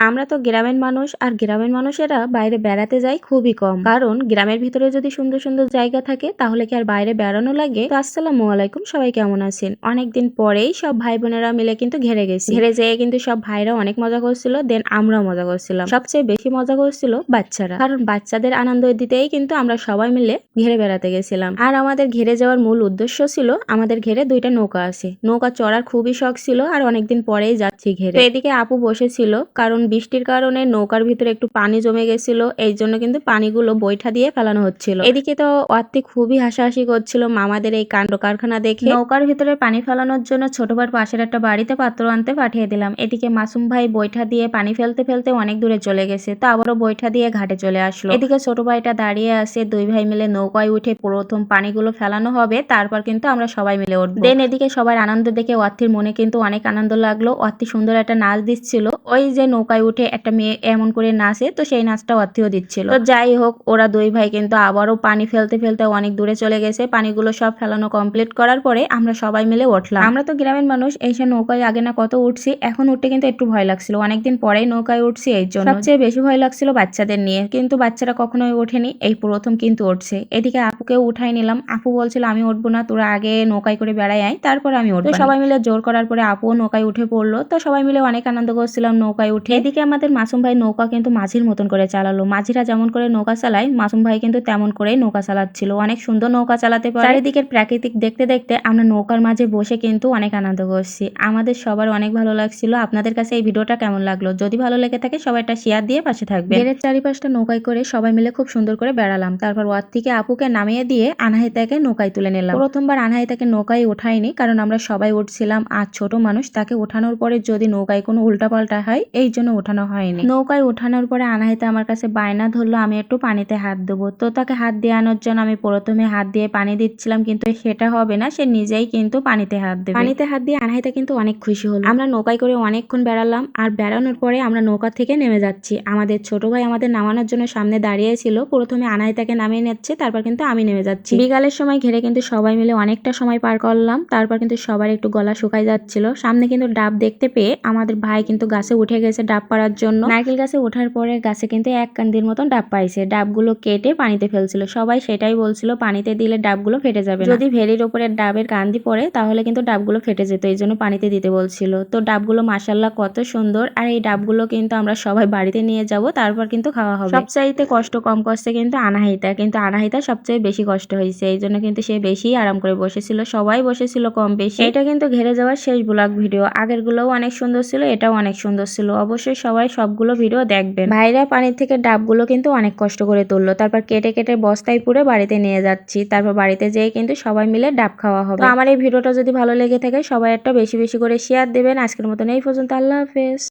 আমরা তো গ্রামের মানুষ, আর গ্রামের মানুষেরা বাইরে বেড়াতে যায় খুবই কম। কারণ গ্রামের ভিতরে যদি সুন্দর সুন্দর জায়গা থাকে, তাহলে কি আর বাইরে বেড়ানো লাগে? তো আসসালামু আলাইকুম, সবাই কেমন আছেন? অনেকদিন পরেই সব ভাই বোনেরা মিলে কিন্তু ঘেরে গেছি। ঘেরে যেয়ে কিন্তু সব ভাইরা অনেক মজা করছিল, দেন আমরাও মজা করছিলাম। সবচেয়ে বেশি মজা করছিল বাচ্চারা। কারণ বাচ্চাদের আনন্দ দিতেই কিন্তু আমরা সবাই মিলে ঘেরে বেড়াতে গেছিলাম। আর আমাদের ঘেরে যাওয়ার মূল উদ্দেশ্য ছিল, আমাদের ঘেরে দুইটা নৌকা আছে। নৌকা চড়ার খুবই শখ ছিল, আর অনেকদিন পরেই যাচ্ছি ঘেরে। এদিকে আপু বসেছিল, কারণ বৃষ্টির কারণে নৌকার ভিতরে একটু পানি জমে গেছিল, এই জন্য কিন্তু পানিগুলো বৈঠা দিয়ে ফেলানো হচ্ছিল। এদিকে তো অর্থে খুবই হাসাহাসি করছিল মামাদের এই কাণ্ড কারখানা দেখে। নৌকার ভিতরে পানি ফেলানোর জন্য ছোট ভাই পাশের একটা বাড়িতে পাত্র আনতে পাঠিয়ে দিলাম। এদিকে মাসুম ভাই বৈঠা দিয়ে পানি ফেলতে ফেলতে অনেক দূরে চলে গেছে, তো আবারও বৈঠা দিয়ে ঘাটে চলে আসলো। এদিকে ছোট ভাইটা দাঁড়িয়ে আছে, দুই ভাই মিলে নৌকায় উঠে প্রথম পানিগুলো ফেলানো হবে, তারপর কিন্তু আমরা সবাই মিলে উঠবো। দেন এদিকে সবার আনন্দ দেখে অর্থের মনে কিন্তু অনেক আনন্দ লাগল অর্থি সুন্দর একটা নাচ দিচ্ছিল। ওই যে নৌকায় উঠে একটা মেয়ে এমন করে নাচে, তো সেই নাচটা অর্থিও দিচ্ছিল। তো যাই হোক, ওরা দুই ভাই কিন্তু আবারও পানি ফেলতে ফেলতে অনেক দূরে চলে গেছে। পানিগুলো সব ফেলানো কমপ্লিট করার পরে আমরা সবাই মিলে উঠলাম। আমরা তো গ্রামের মানুষ, এসে নৌকায় আগে না কত উঠছি, এখন উঠতে কিন্তু একটু ভয় লাগছিল। অনেকদিন পরেই নৌকায় উঠছি এই জন্য। সবচেয়ে বেশি ভয় লাগছিল বাচ্চাদের নিয়ে, কিন্তু বাচ্চারা কখনোই ওঠেনি, এই প্রথম কিন্তু উঠছে। এদিকে আপুকেও উঠাই নিলাম। আপু বলছিল, আমি উঠবো না, তোরা আগে নৌকায় করে বেড়াই আয়, তারপর আমি উঠবো সবাই মিলে জোর করার পরে আপুও নৌকায় উঠে পড়ল। তো সবাই মিলে অনেক আনন্দ করছিলাম নৌকায় উঠে। এদিকে আমাদের মাসুম ভাই নৌকা কিন্তু মাঝির মতন করে চালালো। মাঝিরা যেমন করে নৌকা চালায়, মাসুম ভাই কিন্তু তেমন করেই নৌকা চালাচ্ছিল। অনেক সুন্দর নৌকা চালাতে পারে। চারিদিকের প্রাকৃতিক দেখতে দেখতে আমরা নৌকার মাঝে বসে কিন্তু অনেক আনন্দ করছি। আমাদের সবার অনেক ভালো লাগছিল। আপনাদের কাছে এই ভিডিওটা কেমন লাগল? যদি ভালো লেগে থাকে সবাই একটা শেয়ার দিয়ে পাশে থাকবে। ঘেরের চারিপাশটা নৌকায় করে সবাই মিলে খুব সুন্দর করে বেড়ালাম। তারপর ওয়ার থেকে আপুকে নামিয়ে দিয়ে আনাহিতাকে নৌকায় তুলে নিলাম। প্রথমবার আনাহিতাকে নৌকায় ওঠাইনি কারণ আমরা সবাই উঠছিলাম। আর ছোট মানুষ তাকে ওঠানোর পরে যদি নৌকায় কোনো উল্টাপাল্টা হয়, এই জন্য ওঠানো হয়নি। নৌকায় ওঠানোর পরে আনাহিতা আমার কাছে বায়না ধরলো আমি একটু পানিতে হাত দেবো। তো তাকে হাত দিয়ে আনার জন্য আমি প্রথমে হাত দিয়ে পানি দিচ্ছিলাম কিন্তু সেটা হবে না সে নিজেই কিন্তু পানিতে হাত দেবে। পানিতে হাত দিয়ে আনাহিতা কিন্তু অনেক খুশি হলো। আমরা নৌকায় করে অনেকক্ষণ বেড়ালাম আর বেড়ানোর পরে আমরা নৌকা থেকে নেমে যাচ্ছি। আমাদের ছোট ভাই আমাদের নামানোর জন্য সামনে দাঁড়িয়ে ছিল প্রথমে আনাহিতাকে নামিয়ে নিচ্ছে তারপর কিন্তু আমি নেমে যাচ্ছি। বিকালের সময় ঘেরে কিন্তু সবাই মিলে অনেকটা সময় পার করলাম তারপর কিন্তু সবার একটু গলা শুকাই যাচ্ছিল। সামনে কিন্তু ডাব দেখতে পেয়ে আমাদের ভাই কিন্তু গাছে উঠে গেছে ডাব পাড়ার জন্য। নারকেল গাছে ওঠার পরে গাছে কিন্তু এক কান্দির মতন ডাব পাইছে। ডাবগুলো কেটে পানিতে ফেলছিল। সবাই সেটাই বলছিল পানিতে দিলে ডাবগুলো ফেটে যাবে যদি ভেরির ওপরে ডাবের কান্দি পড়ে তাহলে কিন্তু ডাবগুলো ফেটে যেত। এই জন্য পানিতে দিতে বলছিল। তো ডাবগুলো মাসাল্লাহ কত সুন্দর। আর এই ডাবগুলো কিন্তু আমরা সবাই বাড়িতে নিয়ে যাব তারপর কিন্তু খাওয়া হবে। সবচাইতে কষ্ট কম কষ্টে কিন্তু আনাহিতা। কিন্তু আনাহিতা সবচেয়ে বেশি কষ্ট হয়েছে। এই জন্য কিন্তু সে বেশি আরাম করে বসেছিল। সবাই বসেছিল কম বেশি। এটা কিন্তু ঘেরে যাওয়ার শেষ ব্লগ ভিডিও। আগের গুলোও অনেক সুন্দর ছিল এটাও অনেক সুন্দর ছিল। অবশ্যই সবাই সবগুলো ভিডিও দেখবেন। ভাইরা পানির থেকে ডাবগুলো কিন্তু অনেক কষ্ট করে তুললো। তারপর কেটে কেটে বস্তায় পুরে বাড়িতে নিয়ে যাচ্ছি। তারপর বাড়িতে যেয়ে কিন্তু সবাই মিলে ডাব খাওয়া হবে। আমার এই ভিডিওটা যদি ভালো লেগে থাকে, সবাই একটা বেশি বেশি করে শেয়ার দেবেন। আজকের মতন এই পর্যন্ত। আল্লাহ হাফেজ।